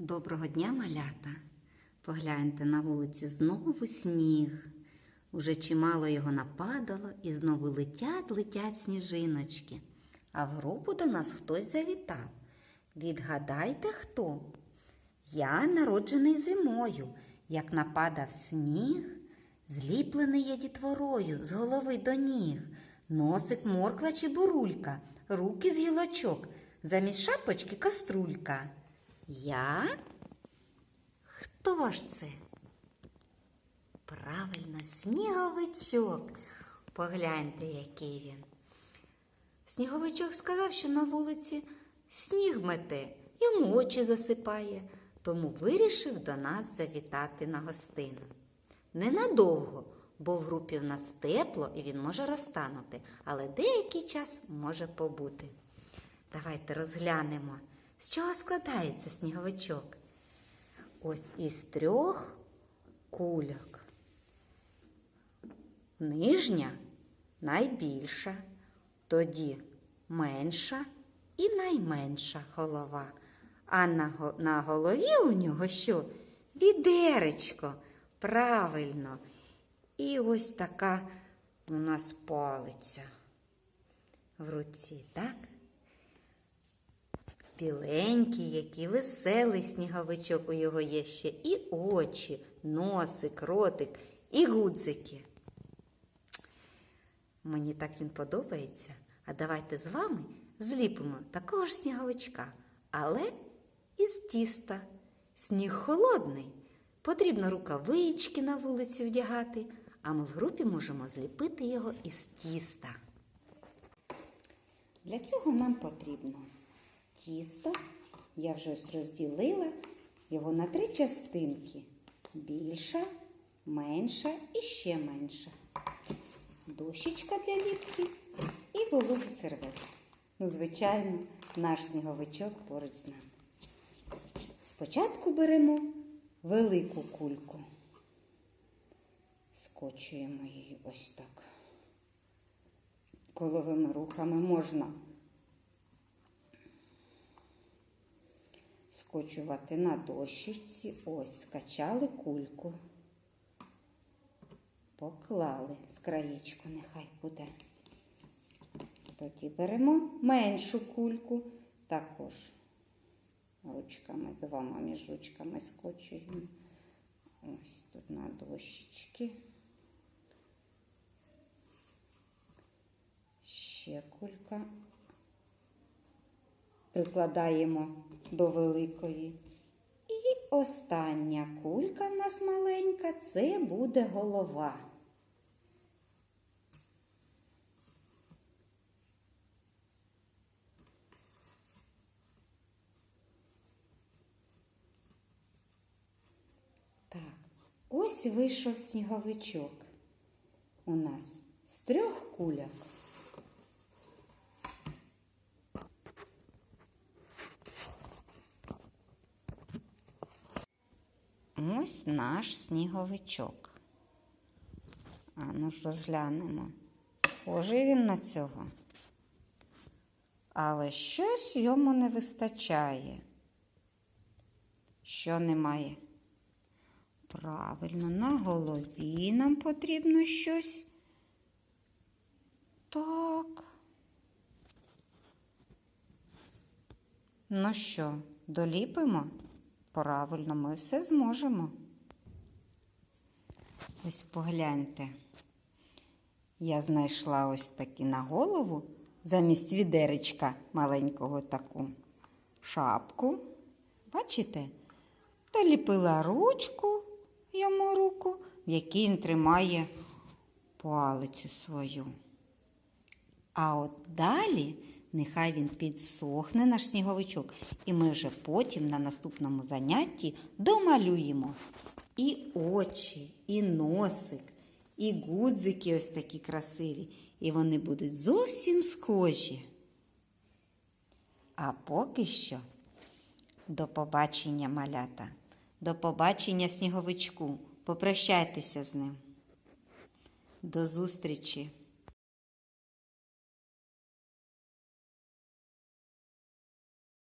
Доброго дня, малята. Погляньте на вулиці знову сніг. Уже чимало його нападало, і знову летять, летять сніжиночки. А в групу до нас хтось завітав. Відгадайте хто? Я народжений зимою, як нападав сніг, зліплений я дітворою з голови до ніг, носик морква чи бурулька, руки з гілочок, замість шапочки каструлька. Я? Хто ж це? Правильно, сніговичок. Погляньте, який він. Сніговичок сказав, що на вулиці сніг мете, йому очі засипає, тому вирішив до нас завітати на гостину. Ненадовго, бо в групі в нас тепло і він може розтанути, але деякий час може побути. Давайте розглянемо, з чого складається сніговичок. Ось із трьох кульок. Нижня найбільша, тоді менша і найменша голова. А на, на голові у нього що? Відеречко. Правильно. І ось така у нас палиця в руці, так? Біленький, який веселий сніговичок у його є ще і очі, носик, ротик, і гудзики. Мені так він подобається. А давайте з вами зліпимо такого ж сніговичка, але із тіста. Сніг холодний. Потрібно рукавички на вулиці вдягати, а ми в групі можемо зліпити його із тіста. Для цього нам потрібно тісто. Я вже ось розділила його на три частинки: більша, менша і ще менша. Дощечка для ліпки і вологі серветки. Ну, звичайно, наш сніговичок поруч з нами. Спочатку беремо велику кульку. Скочуємо її ось так. Коловими рухами можна скочувати на дощечці. Ось, скачали кульку. Поклали з краєчку, нехай буде. Тоді беремо меншу кульку, також ручками, двома між ручками скочуємо. Ось тут на дощечки. Ще кулька. Прикладаємо до великої. І остання кулька в нас маленька це буде голова. Так, ось вийшов сніговичок у нас з трьох куляк. Ось наш сніговичок. А ну ж розглянемо. Схожий він на цього. Але щось йому не вистачає. Що немає? Правильно, на голові нам потрібно щось. Так. Ну що, доліпимо? Правильно, ми все зможемо. Ось погляньте. Я знайшла ось таки на голову замість відеречка маленького таку шапку. Бачите? Доліпила ручку йому руку, в якій він тримає палицю свою. А от далі нехай він підсохне наш сніговичок, і ми вже потім на наступному занятті домалюємо і очі, і носик, і гудзики ось такі красиві. І вони будуть зовсім схожі. А поки що до побачення, малята, до побачення сніговичку. Попрощайтеся з ним. До зустрічі!